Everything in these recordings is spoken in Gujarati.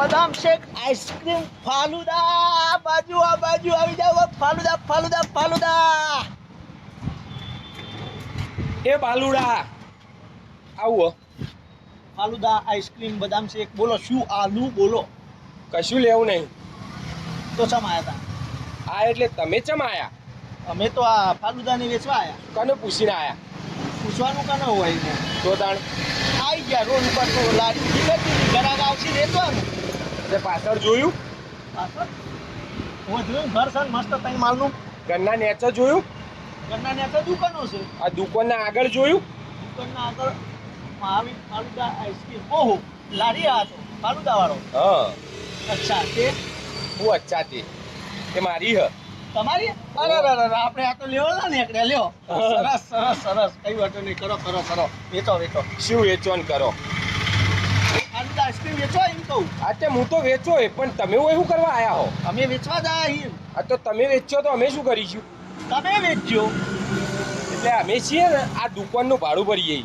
બદામ શેક આઈસ્ક્રીમ ફાલુદા આ બાજુ આ બાજુ આવી જાવ ફાલુદા ફાલુદા ફાલુદા. એ બાલુડા આવો. ફાલુદા આઈસ્ક્રીમ બદામ શેક બોલો શું આલુ બોલો. કશું લેવું નહીં. તો ચમ આયા હતા આ એટલે તમે ચમ આયા અમે તો આ ફાલુદાને વેચવા આયા. કને પૂછીને આયા? પૂછવાનું કને હોય ને તો તાણ. આવી ગયા રોડ ઉપર તો લારી ઊભી ગરાગ એટલે પાછળ જોયું? પાછળ? જોયું ઘર છે મસ્ત તઈ માલનું. ઘરના નેચર જોયું? ઘરના નેચર દુકાનો છે. આ દુકાનના આગળ જોયું? દુકાનના આગળ મહાવીર ફાલુદા આઈસ્ક્રીમ ઓહો લારી આ તો ફાલુદા વાળો હા. અચ્છા તે? હું અચ્છા તે. એ મારી હ. તમારી? અરે આપણે આ તો લેવલ ને એકડે લ્યો. સરસ સરસ સરસ. કઈ વાતો નહીં કરો કરો કરો. વેચો વેચો. શું વેચો કરો? ફાલુદા આઈસ્ક્રીમ વેચવા એમ કહું. આ તે હું તો વેચો એ પણ તમે શું કરવા આવ્યા હો? અમે વેચવા જાય અહીં આ તો તમે વેચ્યો તો અમે શું કરીશું? તમે વેચજો એટલે અમે છીએ ને આ દુકાનનું ભાડું ભરીએ.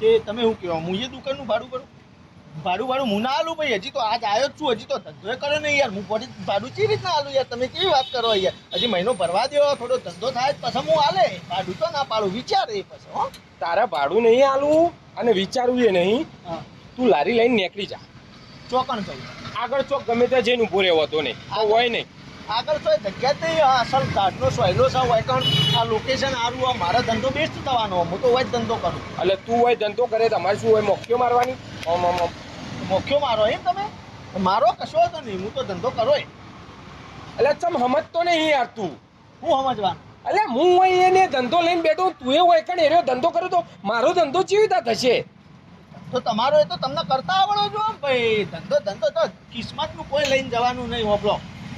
તે તમે શું કહેવા? હું એ દુકાનનું ભાડું ભરું? ભાડું ભાડું હું ના આલું ભાઈ? હજી તો આજ આવ્યો જ છું હજી તો ધંધો કરે નહીં યાર. હું ફરી ભાડું કેવી રીતના આલું યાર? તમે કેવી વાત કરો યાર? હજી મહિનો ભરવા દો થોડો ધંધો થાય જ પછી હું આલે. ભાડું તો ના પાડું વિચાર એ પછી હો. તારા ભાડું નહીં આલું અને વિચારવું એ નહીં. હા. તું લારી લઈને નીકળી જા. ચોકણ કહું આગળ ચોક ગમે ત્યાં જઈને ઊભો રહેવો તો નહીં હોય નહીં. આગળ તો જગ્યા જ નહીં અસલ ઘાટનો સોયલો છે હોય કારણ આ લોકેશન સારું આ મારો ધંધો બેસ્ટ થવાનો હું તો હોય ધંધો કરું. એટલે તું હોય ધંધો કરે તમારે શું હોય મોખ્યો મારવાની. મોખ્યો મારો એમ તમે? મારો કશો હતો નહીં હું તો ધંધો કરો એ એટલે ચમ સમજતો નહીં યાર તું? હું સમજવાનું? એટલે હું હોય એને ધંધો લઈને બેઠો તું એ હોય કણ એનો ધંધો કરો તો મારો ધંધો ચેવી થશે? તો તમારો એ તો તમને કરતા આવડો જો ભાઈ. ધંધો ધંધો તો કિસ્મતનું કોઈ લઈને જવાનું નહીં હોપલો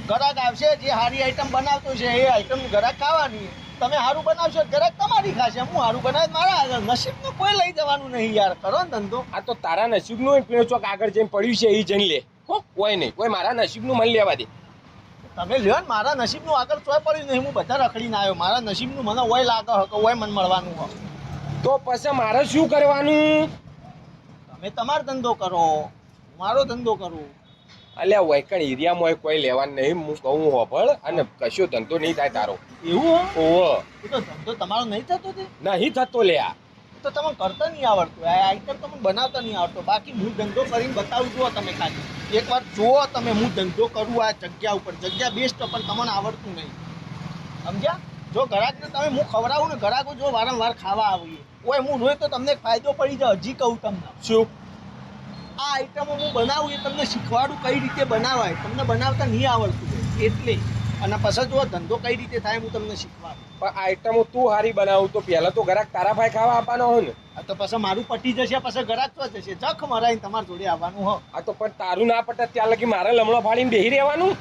ગ્રાહક આવશે જે સારી આઈટમ બનાવતો છે એ આઈટમ ગ્રાહક ખાવાની. તમે સારું બનાવશો ગ્રાહક તમારી ખાશે. હું સારું બનાવે મારા આગળ નસીબનું કોઈ લઈ જવાનું નહીં યાર. કરો ને ધંધો. આ તો તારા નસીબનું હોય પીણો ચોક આગળ જઈને પડ્યું છે એ જઈને લે. હો કોઈ નહીં. કોઈ મારા નસીબનું મને લેવા દે. તમે લ્યો ને મારા નસીબનું આગળ ચોય પડ્યું નહીં. હું બધા રખડીને આવ્યો. મારા નસીબનું મને ઓય લાગે હકો ઓય મન મળવાનું હોય તો પછી મારે શું કરવાનું? તમે તમારો ધંધો કરો મારો ધંધો કરું. અલ્યા વૈકણ એરિયામાં હોય કોઈ લેવાનું નહીં હું કહું હોભળ અને કશો ધંધો નહીં થાય તારો. એવું ઓહો. તો ધંધો તમારો નહીં થતો તે? નહીં થતો લ્યા. તો તમને કરતા નહીં આવડતું. આ આઈટમ તમને બનાવતા નહીં આવડતો. બાકી હું ધંધો કરીને બતાવું જુઓ તમે ખાલી. એકવાર જુઓ તમે હું ધંધો કરું આ જગ્યા ઉપર. જગ્યા બેસ્ટ પણ તમને આવડતું નહીં. સમજ્યા? જો ગ્રાહકને તમે હું ખવડાવું ને ગ્રાહકો જો વારંવાર ખાવા આવીએ ઓય હું રોય તો તમને ફાયદો પડી જાય હજી કહું તમને. શું? આ આઈટમો હું બનાવું એ તમને શીખવાડું કઈ રીતે બનાવાય તમને બનાવતા નહીં આવડતું એટલે. અને પછી જો ધંધો કઈ રીતે થાય હું તમને શીખવાડું. પણ આઈટમો તું હારી બનાવું તો પહેલાં તો ઘરાક તારા ભાઈ ખાવા આપવાનો હોય ને. આ તો પછી મારું પટી જશે પછી ગ્રાહક તો જશે. જખ મરાઈને તમારા જોડે આવવાનું હો. આ તો પણ તારું ના પટે ત્યાં લગી મારે લમણો ફાડીને બેહી રહેવાનું?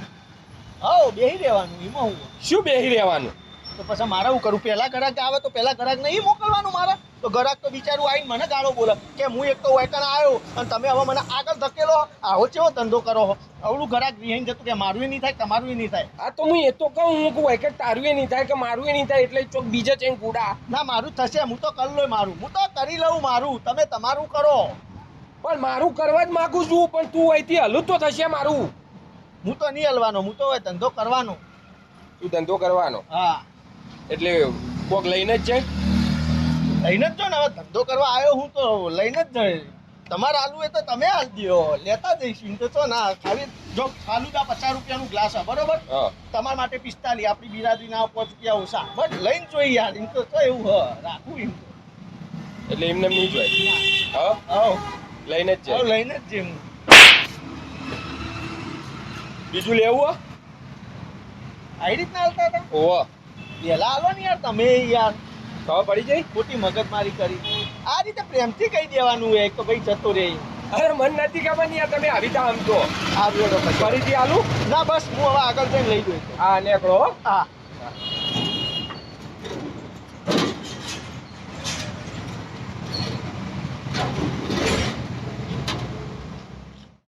હો બેહી રહેવાનું એમાં હું. શું બેહી રહેવાનું? તો પછી મારે હું કરું? પહેલાં ગ્રાહક આવે તો પહેલાં ગ્રાહક નહીં મોકલવાનું મારે? તો ગ્રાહક તો બિચારું આવીને મને ગાળો બોલે. કે હું એક તો વેકન આવ્યો અને તમે હવે મને આગળ ધકેલો. આવો ચેવો ધંધો કરો હો? અવળું ગ્રાહક વિહીન જતું કે મારું નહીં થાય તમારું નહીં થાય? આ તો હું એ તો કહું હું કહું કે તારું નહીં થાય કે મારું નહીં થાય એટલે ચોક બીજે ચેન કુડા ના મારું થશે હું તો કરી લઉં મારું. હું તો કરી લઉં મારું. તમે તમારું કરો. પણ મારું કરવા જ માગું છું પણ તું અહીંથી હલું તો થશે મારું. હું તો નહીં હલવાનો હું તો હોય ધંધો કરવાનો. તું ધંધો કરવાનો. હા. એટલે કોક લઈને જ જાય. લઈને જ જો ને હવે ધંધો કરવા આવ્યો હું તો લઈને જ જઈ તમારે આલુ એ તો તમે હાલ દો લેતા જઈશ. તો છો ના ખાલી જો ફાલુદા પચાસ રૂપિયાનું ગ્લાસ છે બરોબર? હા. તમારા માટે પિસ્તાલીસ આપણી બિરાદરીના પાંચ રૂપિયા ઓછા. બટ લઈને જોઈ યાર. એમ તો છો એવું હ રાખવું એમ. એટલે એમને એમ નહીં જોય હા? લઈને જ જાય. લઈને જ જેમ બીજું લેવું? આવી રીતના હાલતા હતા? ઓહો. પહેલા હાલો ને યાર તમે યાર. ખબર પડી જાય ખોટી મગજમારી કરી. આ રીતે પ્રેમથી કહી દેવાનું એક તો ભાઈ જતો રે અરે મન નથી ખબર યાર તમે આવી તા આમ તો આ રેડો પછી. ફરીથી આલું? ના બસ હું હવે આગળ જઈને લઈ જઈશ. હા નેકળો. હા.